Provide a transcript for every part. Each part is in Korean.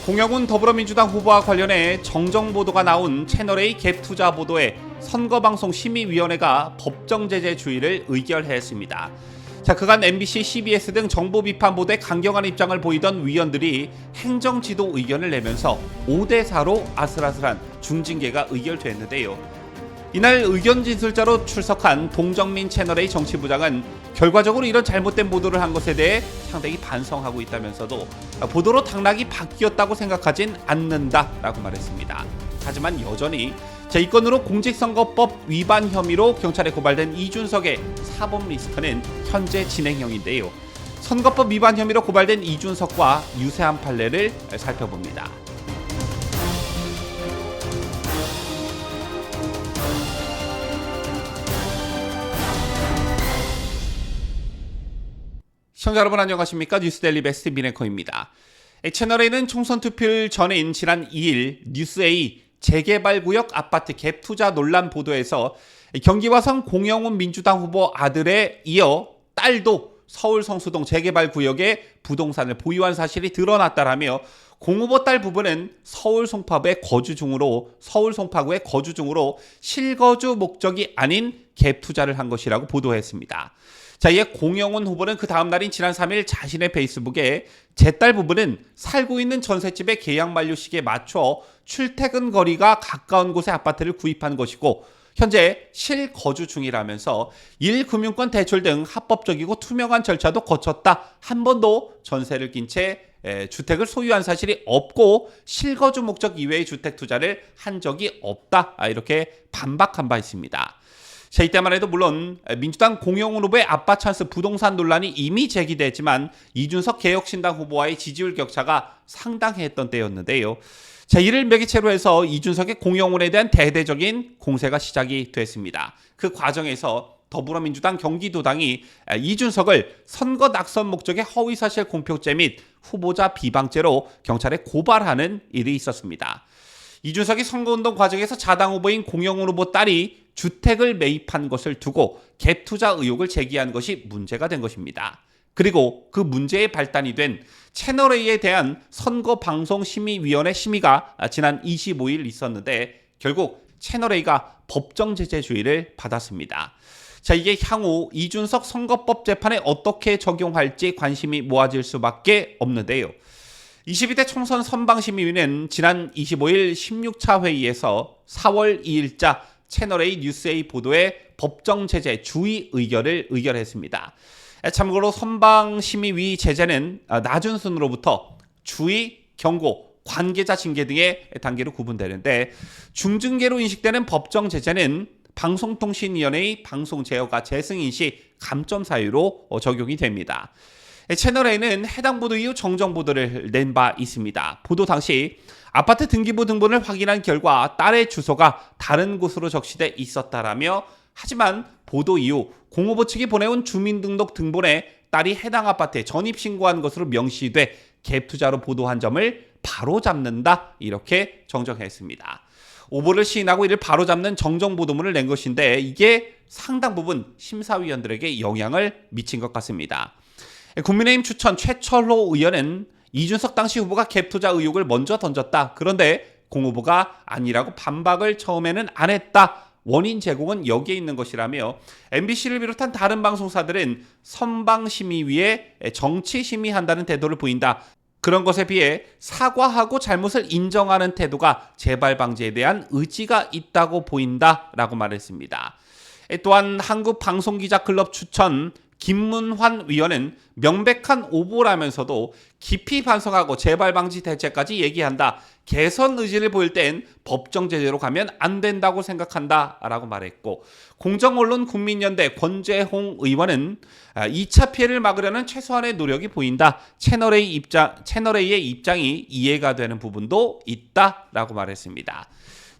공영훈 더불어민주당 후보와 관련해 정정 보도가 나온 채널A 갭 투자 보도에 선거방송 심의위원회가 법정 제재 주의를 의결했습니다. 자, 그간 MBC, CBS 등 정보 비판 보도에 강경한 입장을 보이던 위원들이 행정 지도 의견을 내면서 5대 4로 아슬아슬한 중징계가 의결됐는데요. 이날 의견 진술자로 출석한 동정민 채널의 정치부장은 결과적으로 이런 잘못된 보도를 한 것에 대해 상당히 반성하고 있다면서도 보도로 당락이 바뀌었다고 생각하진 않는다라고 말했습니다. 하지만 여전히 자, 이 건으로 공직선거법 위반 혐의로 경찰에 고발된 이준석의 사법 리스크는 현재 진행형인데요. 선거법 위반 혐의로 고발된 이준석과 유세한 판례를 살펴봅니다. 시청자 여러분 안녕하십니까 뉴스데일리 베스트 미네커입니다. 채널A는 총선 투표일 전인 지난 2일 뉴스A 재개발 구역 아파트 갭 투자 논란 보도에서 경기화성 공영훈 민주당 후보 아들에 이어 딸도 서울 성수동 재개발 구역에 부동산을 보유한 사실이 드러났다라며 공 후보 딸 부부는 서울 송파구의 거주 중으로 서울 송파구의 거주 중으로 실거주 목적이 아닌 갭 투자를 한 것이라고 보도했습니다. 자, 이에 공영훈 후보는 그 다음 날인 지난 3일 자신의 페이스북에 제 딸 부부는 살고 있는 전셋집의 계약 만료 시기에 맞춰 출퇴근 거리가 가까운 곳에 아파트를 구입한 것이고 현재 실거주 중이라면서 1금융권 대출 등 합법적이고 투명한 절차도 거쳤다. 한 번도 전세를 낀채 주택을 소유한 사실이 없고 실거주 목적 이외의 주택 투자를 한 적이 없다. 아, 이렇게 반박한 바 있습니다. 자, 이때만 해도 물론 민주당 공영훈 후보의 아빠 찬스 부동산 논란이 이미 제기됐지만 이준석 개혁신당 후보와의 지지율 격차가 상당했던 때였는데요. 자, 이를 매개체로 해서 이준석의 공영훈에 대한 대대적인 공세가 시작이 됐습니다. 그 과정에서 더불어민주당 경기도당이 이준석을 선거 낙선 목적의 허위사실 공표죄 및 후보자 비방죄로 경찰에 고발하는 일이 있었습니다. 이준석이 선거운동 과정에서 자당 후보인 공영훈 후보 딸이 주택을 매입한 것을 두고 갭 투자 의혹을 제기한 것이 문제가 된 것입니다. 그리고 그 문제의 발단이 된 채널A에 대한 선거방송심의위원회 심의가 지난 25일 있었는데 결국 채널A가 법정 제재 주의를 받았습니다. 자, 이게 향후 이준석 선거법 재판에 어떻게 적용할지 관심이 모아질 수밖에 없는데요. 22대 총선 선방심의위는 지난 25일 16차 회의에서 4월 2일자 채널A 뉴스A 보도에 법정 제재 주의 의결을 의결했습니다. 참고로 선방심의위 제재는 낮은 순으로부터 주의, 경고, 관계자 징계 등의 단계로 구분되는데 중증계로 인식되는 법정 제재는 방송통신위원회의 방송 제어가 재승인 시 감점 사유로 적용이 됩니다. 채널A는 해당 보도 이후 정정 보도를 낸 바 있습니다. 보도 당시 아파트 등기부 등본을 확인한 결과 딸의 주소가 다른 곳으로 적시돼 있었다라며 하지만 보도 이후 공후보 측이 보내온 주민등록 등본에 딸이 해당 아파트에 전입 신고한 것으로 명시돼 갭 투자로 보도한 점을 바로 잡는다 이렇게 정정했습니다. 오보를 시인하고 이를 바로 잡는 정정 보도문을 낸 것인데 이게 상당 부분 심사위원들에게 영향을 미친 것 같습니다. 국민의힘 추천 최철호 의원은 이준석 당시 후보가 갭 투자 의혹을 먼저 던졌다. 그런데 공 후보가 아니라고 반박을 처음에는 안 했다. 원인 제공은 여기에 있는 것이라며 MBC를 비롯한 다른 방송사들은 선방심의위에 정치심의한다는 태도를 보인다. 그런 것에 비해 사과하고 잘못을 인정하는 태도가 재발 방지에 대한 의지가 있다고 보인다 라고 말했습니다. 또한 한국방송기자클럽 추천 김문환 위원은 명백한 오보라면서도 깊이 반성하고 재발 방지 대책까지 얘기한다. 개선 의지를 보일 땐 법정 제재로 가면 안 된다고 생각한다라고 말했고 공정 언론 국민연대 권재홍 의원은 2차 피해를 막으려는 최소한의 노력이 보인다. 채널 A 입장 채널 A의 입장이 이해가 되는 부분도 있다라고 말했습니다.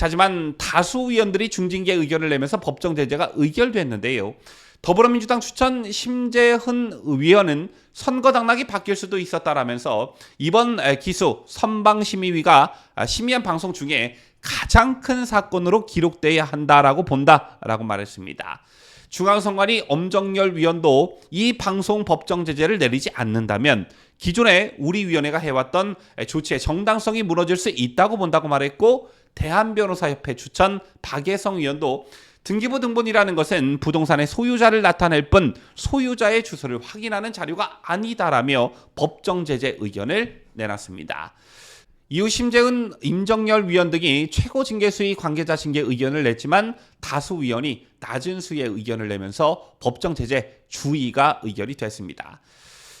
하지만 다수 의원들이 중징계 의견을 내면서 법정 제재가 의결됐는데요. 더불어민주당 추천 심재훈 위원은 선거 당락이 바뀔 수도 있었다라면서 이번 기수 선방심의위가 심의한 방송 중에 가장 큰 사건으로 기록돼야 한다라고 본다라고 말했습니다. 중앙선관위 엄정열 위원도 이 방송 법정 제재를 내리지 않는다면 기존에 우리 위원회가 해왔던 조치의 정당성이 무너질 수 있다고 본다고 말했고 대한변호사협회 추천 박예성 위원도 등기부 등본이라는 것은 부동산의 소유자를 나타낼 뿐 소유자의 주소를 확인하는 자료가 아니다라며 법정 제재 의견을 내놨습니다. 이후 심재은, 임정열 위원 등이 최고 징계 수위 관계자 징계 의견을 냈지만 다수 위원이 낮은 수의 의견을 내면서 법정 제재 주의가 의결이 됐습니다.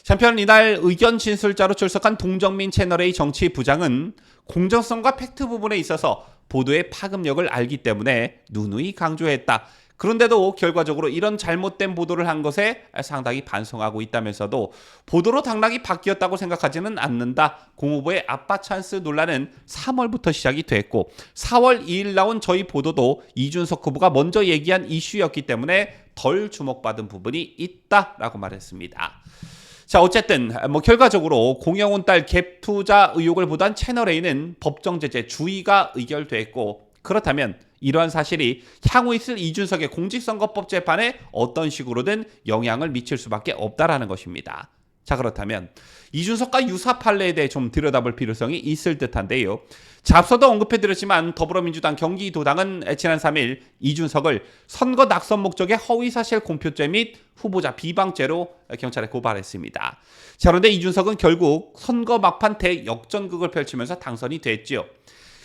한편 이날 의견 진술자로 출석한 동정민 채널A 정치 부장은 공정성과 팩트 부분에 있어서 보도의 파급력을 알기 때문에 누누이 강조했다. 그런데도 결과적으로 이런 잘못된 보도를 한 것에 상당히 반성하고 있다면서도 보도로 당락이 바뀌었다고 생각하지는 않는다. 공후보의 아빠 찬스 논란은 3월부터 시작이 됐고 4월 2일 나온 저희 보도도 이준석 후보가 먼저 얘기한 이슈였기 때문에 덜 주목받은 부분이 있다라고 말했습니다. 자, 어쨌든 뭐 결과적으로 공영훈 딸 갭 투자 의혹을 보단 채널 A는 법정 제재 주의가 의결됐고 그렇다면 이러한 사실이 향후 있을 이준석의 공직선거법 재판에 어떤 식으로든 영향을 미칠 수밖에 없다라는 것입니다. 자 그렇다면 이준석과 유사 판례에 대해 좀 들여다볼 필요성이 있을 듯한데요. 자, 앞서도 언급해드렸지만 더불어민주당 경기도당은 지난 3일 이준석을 선거 낙선 목적의 허위사실 공표죄 및 후보자 비방죄로 경찰에 고발했습니다. 자, 그런데 이준석은 결국 선거 막판 대역전극을 펼치면서 당선이 됐죠.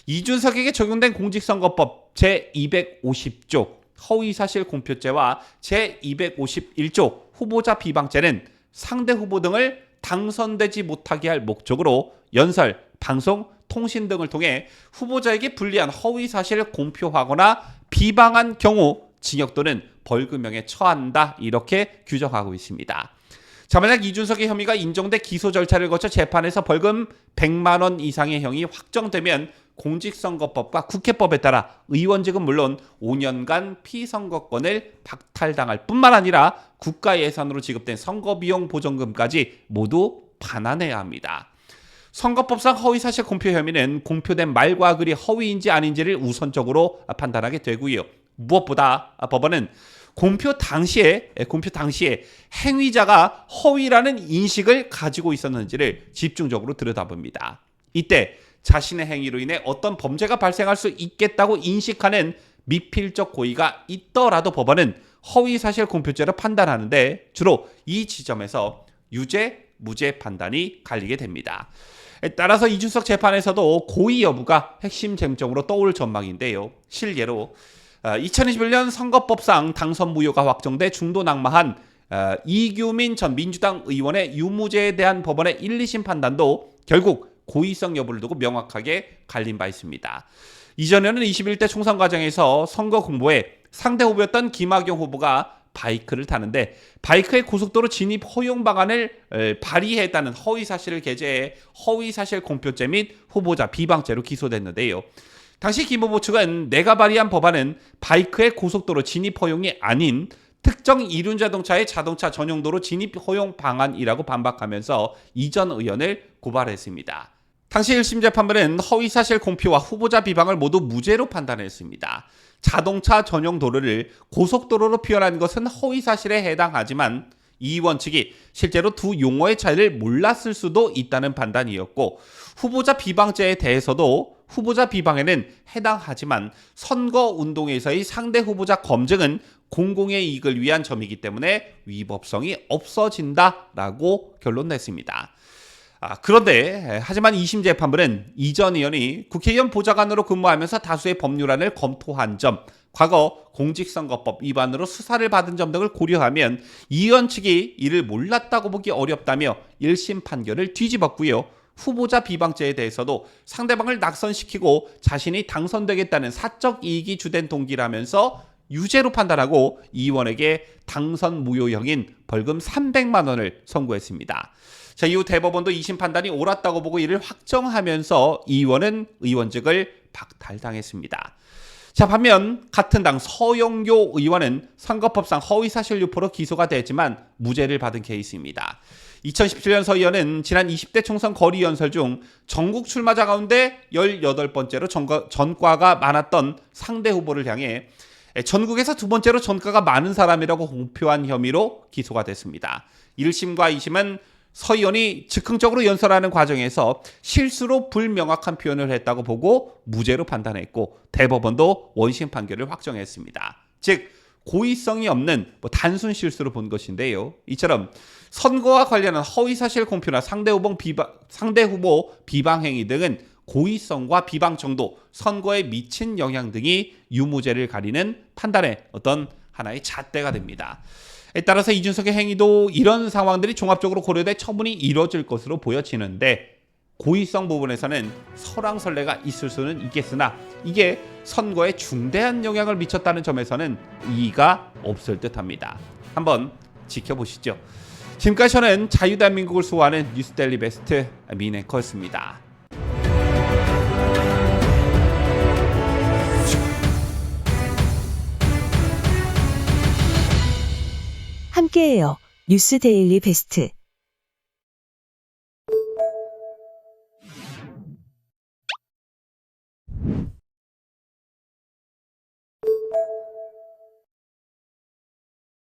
이준석에게 적용된 공직선거법 제250조 허위사실 공표죄와 제251조 후보자 비방죄는 상대 후보 등을 당선되지 못하게 할 목적으로 연설, 방송, 통신 등을 통해 후보자에게 불리한 허위 사실을 공표하거나 비방한 경우 징역 또는 벌금형에 처한다 이렇게 규정하고 있습니다. 자, 만약 이준석의 혐의가 인정돼 기소 절차를 거쳐 재판에서 벌금 100만 원 이상의 형이 확정되면 공직선거법과 국회법에 따라 의원직은 물론 5년간 피선거권을 박탈당할 뿐만 아니라 국가 예산으로 지급된 선거비용 보전금까지 모두 반환해야 합니다. 선거법상 허위사실 공표 혐의는 공표된 말과 글이 허위인지 아닌지를 우선적으로 판단하게 되고요. 무엇보다 법원은 공표 당시에 공표 당시에 행위자가 허위라는 인식을 가지고 있었는지를 집중적으로 들여다봅니다. 이때 자신의 행위로 인해 어떤 범죄가 발생할 수 있겠다고 인식하는 미필적 고의가 있더라도 법원은 허위 사실 공표죄로 판단하는데 주로 이 지점에서 유죄, 무죄 판단이 갈리게 됩니다. 따라서 이준석 재판에서도 고의 여부가 핵심 쟁점으로 떠올 전망인데요. 실례로 2021년 어, 선거법상 당선 무효가 확정돼 중도 낙마한 어, 이규민 전 민주당 의원의 유무죄에 대한 법원의 1, 2심 판단도 결국 고의성 여부를 두고 명확하게 갈린 바 있습니다. 이전에는 21대 총선 과정에서 선거 공보에 상대 후보였던 김학용 후보가 바이크를 타는데 바이크의 고속도로 진입 허용 방안을 발의했다는 허위 사실을 게재해 허위 사실 공표죄 및 후보자 비방죄로 기소됐는데요. 당시 김 후보 측은 내가 발의한 법안은 바이크의 고속도로 진입 허용이 아닌 특정 이륜 자동차의 자동차 전용도로 진입 허용 방안이라고 반박하면서 이전 의원을 고발했습니다. 당시 1심 재판부는 허위사실 공표와 후보자 비방을 모두 무죄로 판단했습니다. 자동차 전용 도로를 고속도로로 표현한 것은 허위사실에 해당하지만 이 의원 측이 실제로 두 용어의 차이를 몰랐을 수도 있다는 판단이었고 후보자 비방죄에 대해서도 후보자 비방에는 해당하지만 선거 운동에서의 상대 후보자 검증은 공공의 이익을 위한 점이기 때문에 위법성이 없어진다라고 결론 냈습니다. 아, 그런데 하지만 2심 재판부는 이전 의원이 국회의원 보좌관으로 근무하면서 다수의 법률안을 검토한 점, 과거 공직선거법 위반으로 수사를 받은 점 등을 고려하면 이 의원 측이 이를 몰랐다고 보기 어렵다며 1심 판결을 뒤집었고요. 후보자 비방죄에 대해서도 상대방을 낙선시키고 자신이 당선되겠다는 사적 이익이 주된 동기라면서 유죄로 판단하고 이 의원에게 당선 무효형인 벌금 300만 원을 선고했습니다. 자, 이후 대법원도 2심 판단이 옳았다고 보고 이를 확정하면서 이 의원은 의원직을 박탈당했습니다. 자, 반면 같은 당 서영교 의원은 선거법상 허위사실 유포로 기소가 됐지만 무죄를 받은 케이스입니다. 2017년 서 의원은 지난 20대 총선 거리 연설 중 전국 출마자 가운데 18번째로 전과, 전과가 많았던 상대 후보를 향해 전국에서 두 번째로 전과가 많은 사람이라고 공표한 혐의로 기소가 됐습니다. 1심과 2심은 서 의원이 즉흥적으로 연설하는 과정에서 실수로 불명확한 표현을 했다고 보고 무죄로 판단했고 대법원도 원심 판결을 확정했습니다. 즉 고의성이 없는 뭐 단순 실수로 본 것인데요. 이처럼 선거와 관련한 허위사실 공표나 상대 후보 비방 상대 후보 비방 행위 등은 고의성과 비방 정도, 선거에 미친 영향 등이 유무죄를 가리는 판단의 어떤 하나의 잣대가 됩니다. 에 따라서 이준석의 행위도 이런 상황들이 종합적으로 고려돼 처분이 이뤄질 것으로 보여지는데 고의성 부분에서는 설왕설래가 있을 수는 있겠으나 이게 선거에 중대한 영향을 미쳤다는 점에서는 이의가 없을 듯합니다. 한번 지켜보시죠. 지금까지 저는 자유대한민국을 수호하는 뉴스데일리 베스트 미네커였습니다. 함께해요. 뉴스 데일리 베스트.